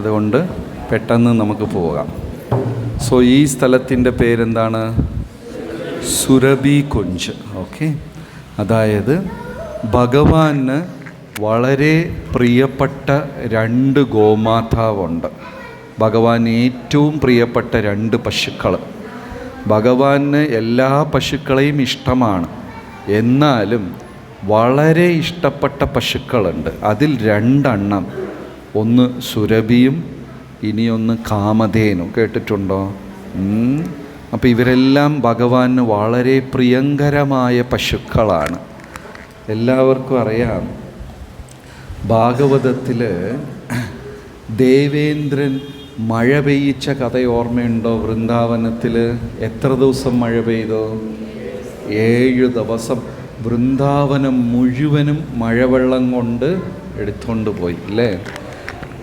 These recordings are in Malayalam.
അതുകൊണ്ട് പെട്ടെന്ന് നമുക്ക് പോകാം. സോ ഈ സ്ഥലത്തിന്റെ പേരെന്താണ്? സുരഭി കൊഞ്ച്. ഓക്കെ അതായത് ഭഗവാന് വളരെ പ്രിയപ്പെട്ട രണ്ട് ഗോമാതാവുണ്ട്. ഭഗവാൻ ഏറ്റവും പ്രിയപ്പെട്ട രണ്ട് പശുക്കൾ ഭഗവാന് എല്ലാ പശുക്കളെയും ഇഷ്ടമാണ്. എന്നാലും വളരെ ഇഷ്ടപ്പെട്ട പശുക്കളുണ്ട്. അതിൽ രണ്ടെണ്ണം ഒന്ന് സുരഭിയും ഇനിയൊന്ന് കാമധേനു. കേട്ടിട്ടുണ്ടോ? അപ്പോൾ ഇവരെല്ലാം ഭഗവാന് വളരെ പ്രിയങ്കരമായ പശുക്കളാണ്. എല്ലാവർക്കും അറിയാം. ഭാഗവതത്തിൽ ദേവേന്ദ്രൻ മഴ പെയ്യിച്ച കഥ ഓർമ്മയുണ്ടോ വൃന്ദാവനത്തിൽ എത്ര ദിവസം മഴ പെയ്തോ? ഏഴ് ദിവസം. വൃന്ദാവനം മുഴുവനും മഴവെള്ളം കൊണ്ട് എടുത്തുകൊണ്ട് പോയി അല്ലേ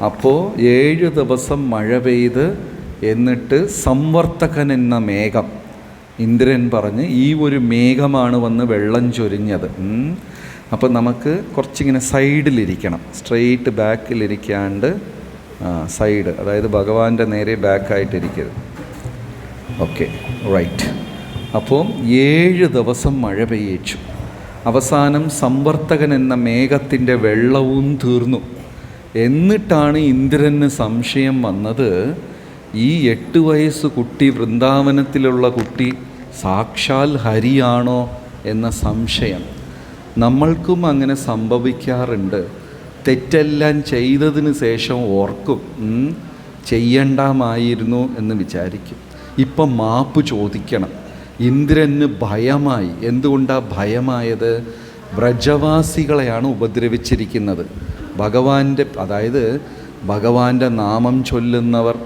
അപ്പോൾ ഏഴ് ദിവസം മഴ പെയ്ത് എന്നിട്ട് സംവർത്തകൻ എന്ന മേഘം. ഇന്ദ്രൻ പറഞ്ഞ് ഈ ഒരു മേഘമാണ് വന്ന് വെള്ളം ചൊരിഞ്ഞത്. അപ്പോൾ നമുക്ക് കുറച്ചിങ്ങനെ സൈഡിലിരിക്കണം. Straight ബാക്കിലിരിക്കാണ്ട് side. അതായത് ഭഗവാന്റെ നേരെ ബാക്കായിട്ടിരിക്കരുത്. Okay right. അപ്പോൾ ഏഴ് ദിവസം മഴ പെയ്യിച്ചു. അവസാനം സംവർത്തകൻ എന്ന മേഘത്തിന്റെ വെള്ളവും തീർന്നു. എന്നിട്ടാണ് ഇന്ദ്രന് സംശയം വന്നത്. ഈ എട്ട് വയസ്സ് കുട്ടി വൃന്ദാവനത്തിലുള്ള കുട്ടി സാക്ഷാൽ ഹരിയാണോ എന്ന സംശയം നമ്മൾക്കും അങ്ങനെ സംഭവിക്കാറുണ്ട്. തെറ്റെല്ലാം ചെയ്തതിന് ശേഷം ഓർക്കും ചെയ്യണ്ടാമായിരുന്നു എന്ന് വിചാരിക്കും. ഇപ്പം മാപ്പ് ചോദിക്കണം. ഇന്ദ്രന് ഭയമായി. എന്തുകൊണ്ടാണ് ഭയമായത്? വ്രജവാസികളെയാണ് ഉപദ്രവിച്ചിരിക്കുന്നത്. ഭഗവാന്റെ അതായത് ഭഗവാന്റെ നാമം ചൊല്ലുന്നവർ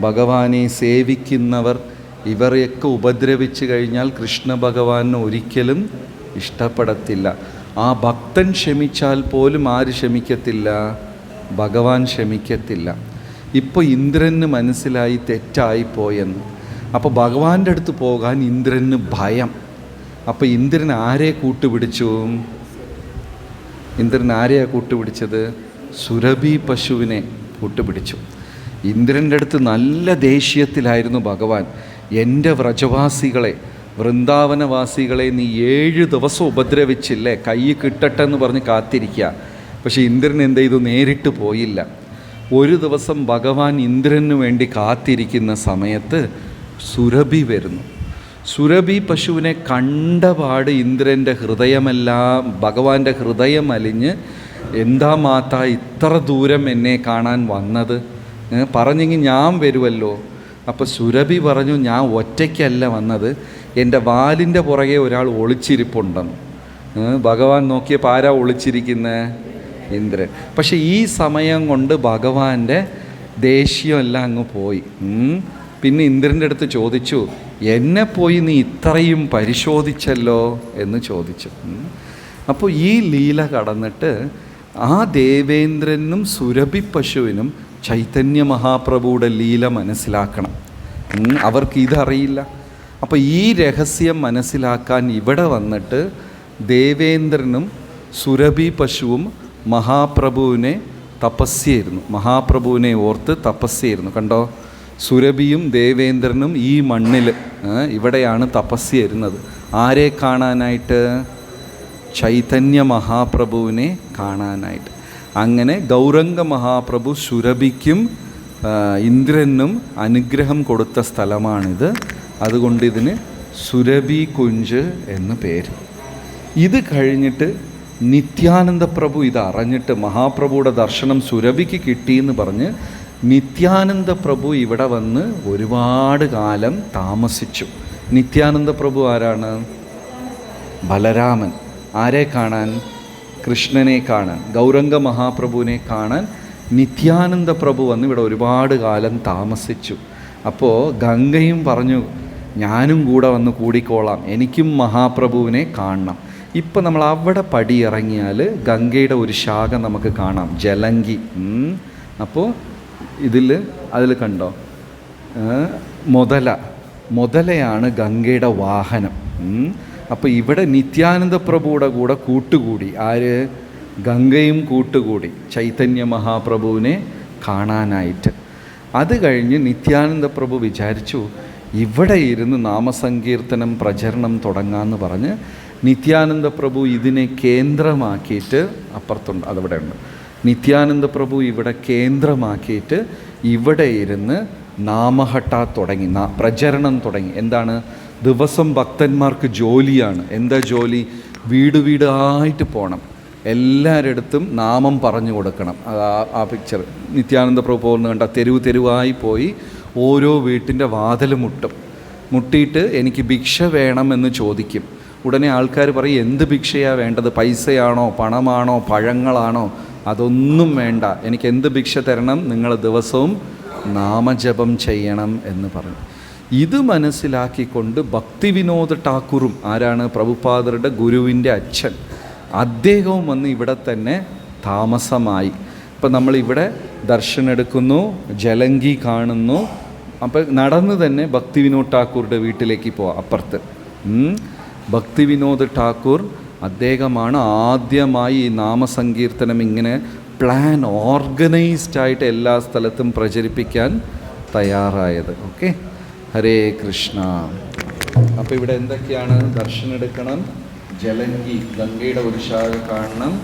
ഭഗവാനെ സേവിക്കുന്നവർ ഇവരെയൊക്കെ ഉപദ്രവിച്ചു കഴിഞ്ഞാൽ കൃഷ്ണ ഭഗവാന് ഒരിക്കലും ഇഷ്ടപ്പെടത്തില്ല. ആ ഭക്തൻ ക്ഷമിച്ചാൽ പോലും ആര് ക്ഷമിക്കത്തില്ല? ഭഗവാൻ ക്ഷമിക്കത്തില്ല. ഇപ്പോൾ ഇന്ദ്രന് മനസ്സിലായി തെറ്റായിപ്പോയെന്ന്. അപ്പോൾ ഭഗവാന്റെ അടുത്ത് പോകാൻ ഇന്ദ്രന് ഭയം. അപ്പോൾ ഇന്ദ്രൻ ആരെ കൂട്ടുപിടിച്ചു? ഇന്ദ്രൻ ആരെയാണ് കൂട്ടുപിടിച്ചത്? സുരഭി പശുവിനെ കൂട്ടുപിടിച്ചു. ഇന്ദ്രന്റെ അടുത്ത് നല്ല ദേഷ്യത്തിലായിരുന്നു ഭഗവാൻ. എന്റെ വ്രജവാസികളെ വൃന്ദാവനവാസികളെ നീ ഏഴ് ദിവസം ഉപദ്രവിച്ചില്ലേ? കൈ കിട്ടട്ടെ എന്ന് പറഞ്ഞ് കാത്തിരിക്കുക പക്ഷേ ഇന്ദ്രൻ എന്ത് ചെയ്തു? നേരിട്ട് പോയില്ല. ഒരു ദിവസം ഭഗവാൻ ഇന്ദ്രന് വേണ്ടി കാത്തിരിക്കുന്ന സമയത്ത് സുരഭി വരുന്നു. സുരഭി പശുവിനെ കണ്ടപാട് ഇന്ദ്രന്റെ ഹൃദയമെല്ലാം ഭഗവാന്റെ ഹൃദയം അലിഞ്ഞ് എന്താ മാത്ത ഇത്ര ദൂരം എന്നെ കാണാൻ വന്നത്? പറഞ്ഞെങ്കിൽ ഞാൻ വരുമല്ലോ അപ്പോൾ സുരഭി പറഞ്ഞു ഞാൻ ഒറ്റയ്ക്കല്ല വന്നത്. എന്റെ വാലിന്റെ പുറകെ ഒരാൾ ഒളിച്ചിരിപ്പുണ്ടെന്ന്. ഭഗവാൻ നോക്കിയപ്പോൾ ആരാ ഒളിച്ചിരിക്കുന്നത് ഇന്ദ്രൻ. പക്ഷേ ഈ സമയം കൊണ്ട് ഭഗവാന്റെ ദേഷ്യമെല്ലാം അങ്ങ് പോയി. പിന്നെ ഇന്ദ്രന്റെ അടുത്ത് ചോദിച്ചു എന്നെ പോയി നീ ഇത്രയും പരിശോധിച്ചല്ലോ എന്ന് ചോദിച്ചു. അപ്പോൾ ഈ ലീല കടന്നിട്ട് ആ ദേവേന്ദ്രനും സുരഭി പശുവിനും ചൈതന്യ മഹാപ്രഭുവുടെ ലീല മനസ്സിലാക്കണം. അവർക്ക് ഇതറിയില്ല. അപ്പോൾ ഈ രഹസ്യം മനസ്സിലാക്കാൻ ഇവിടെ വന്നിട്ട് ദേവേന്ദ്രനും സുരഭി പശുവും മഹാപ്രഭുവിനെ തപസ്യായിരുന്നു മഹാപ്രഭുവിനെ ഓർത്ത് തപസ്യായിരുന്നു കണ്ടോ? സുരഭിയും ദേവേന്ദ്രനും ഈ മണ്ണിൽ ഇവിടെയാണ് തപസ്യായിരുന്നത് ആരെ കാണാനായിട്ട്? ചൈതന്യ മഹാപ്രഭുവിനെ കാണാനായിട്ട്. അങ്ങനെ ഗൗരംഗ മഹാപ്രഭു സുരഭിക്കും ഇന്ദ്രനും അനുഗ്രഹം കൊടുത്ത സ്ഥലമാണിത്. അതുകൊണ്ട് ഇതിന് സുരഭി കുഞ്ച് എന്ന് പേര്. ഇത് കഴിഞ്ഞിട്ട് നിത്യാനന്ദ പ്രഭു ഇത് അറിഞ്ഞിട്ട് മഹാപ്രഭുയുടെ ദർശനം സുരഭിക്ക് കിട്ടിയെന്ന് പറഞ്ഞ് നിത്യാനന്ദ പ്രഭു ഇവിടെ വന്ന് ഒരുപാട് കാലം താമസിച്ചു. നിത്യാനന്ദ പ്രഭു ആരാണ്? ബലരാമൻ. ആരെ കാണാൻ? കൃഷ്ണനെ കാണാൻ. ഗൗരംഗ മഹാപ്രഭുവിനെ കാണാൻ നിത്യാനന്ദ പ്രഭു വന്ന് ഇവിടെ ഒരുപാട് കാലം താമസിച്ചു. അപ്പോൾ ഗംഗയും പറഞ്ഞു ഞാനും കൂടെ വന്ന് കൂടിക്കോളാം. എനിക്കും മഹാപ്രഭുവിനെ കാണണം. ഇപ്പം നമ്മൾ അവിടെ പടിയിറങ്ങിയാൽ ഗംഗയുടെ ഒരു ശാഖ നമുക്ക് കാണാം. ജലങ്കി. അപ്പോൾ ഇതിൽ അതിൽ കണ്ടോ? മുതല. മുതലയാണ് ഗംഗയുടെ വാഹനം. അപ്പോൾ ഇവിടെ നിത്യാനന്ദ പ്രഭുയുടെ കൂടെ കൂട്ടുകൂടി. ആര്? ഗംഗയും കൂട്ടുകൂടി. ചൈതന്യ മഹാപ്രഭുവിനെ കാണാനായിട്ട്. അത് കഴിഞ്ഞ് നിത്യാനന്ദ പ്രഭു വിചാരിച്ചു ഇവിടെ ഇരുന്ന് നാമസങ്കീർത്തനം പ്രചരണം തുടങ്ങാമെന്ന് പറഞ്ഞ് നിത്യാനന്ദ പ്രഭു ഇതിനെ കേന്ദ്രമാക്കിയിട്ട് അപ്പുറത്തുണ്ട് അതവിടെ ഉണ്ട് നിത്യാനന്ദ പ്രഭു ഇവിടെ കേന്ദ്രമാക്കിയിട്ട് ഇവിടെ ഇരുന്ന് നാമഹട്ട തുടങ്ങി പ്രചരണം തുടങ്ങി. എന്താണ്? ദിവസം ഭക്തന്മാർക്ക് ജോലിയാണ്. എന്താ ജോലി? വീട് വീടായിട്ട് പോകണം എല്ലാവരടുത്തും നാമം പറഞ്ഞു കൊടുക്കണം. ആ പിക്ചർ നിത്യാനന്ദ പ്രഭു പോകുന്ന കണ്ട തെരുവ് തെരുവായി പോയി ഓരോ വീട്ടിന്റെ വാതിൽ മുട്ടും. മുട്ടിയിട്ട് എനിക്ക് ഭിക്ഷ വേണമെന്ന് ചോദിക്കും. ഉടനെ ആൾക്കാർ പറയും എന്ത് ഭിക്ഷയാണ് വേണ്ടത്? പൈസയാണോ? പണമാണോ? പഴങ്ങളാണോ? അതൊന്നും വേണ്ട. എനിക്ക് എന്ത് ഭിക്ഷ തരണം? നിങ്ങൾ ദിവസവും നാമജപം ചെയ്യണം എന്ന് പറഞ്ഞു. ഇത് മനസ്സിലാക്കിക്കൊണ്ട് ഭക്തിവിനോദ് ഠാക്കൂറും ആരാണ്? പ്രഭുപാദരുടെ ഗുരുവിന്റെ അച്ഛൻ. അദ്ദേഹവും വന്ന് ഇവിടെ തന്നെ താമസമായി. ഇപ്പം നമ്മളിവിടെ ദർശനം എടുക്കുന്നു ജലങ്കി കാണുന്നു. അപ്പം നടന്ന് തന്നെ ഭക്തി വിനോദ് ഠാക്കൂറുടെ വീട്ടിലേക്ക് പോവാം അപ്പുറത്ത്. ഭക്തി വിനോദ് ഠാക്കൂർ അദ്ദേഹമാണ് ആദ്യമായി ഈ നാമസങ്കീർത്തനം ഇങ്ങനെ പ്ലാൻ ഓർഗനൈസ്ഡ് ആയിട്ട് എല്ലാ സ്ഥലത്തും പ്രചരിപ്പിക്കാൻ തയ്യാറായത്. ഓക്കെ ഹരേ കൃഷ്ണ. അപ്പോൾ ഇവിടെ എന്തൊക്കെയാണ് ദർശനം എടുക്കണം? ജലങ്കി ഗംഗയുടെ ഒരു ശാഖ കാണണം.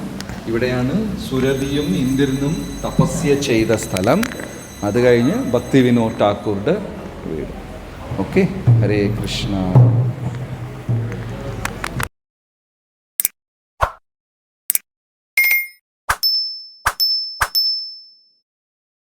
ഇവിടെയാണ് സുരഭിയും ഇന്ദിരനും തപസ്യ ചെയ്ത സ്ഥലം. അത് കഴിഞ്ഞ് ഭക്തി വിനോദ് ഠാക്കൂറുടെ വീട്. ഓക്കെ ഹരേ കൃഷ്ണ.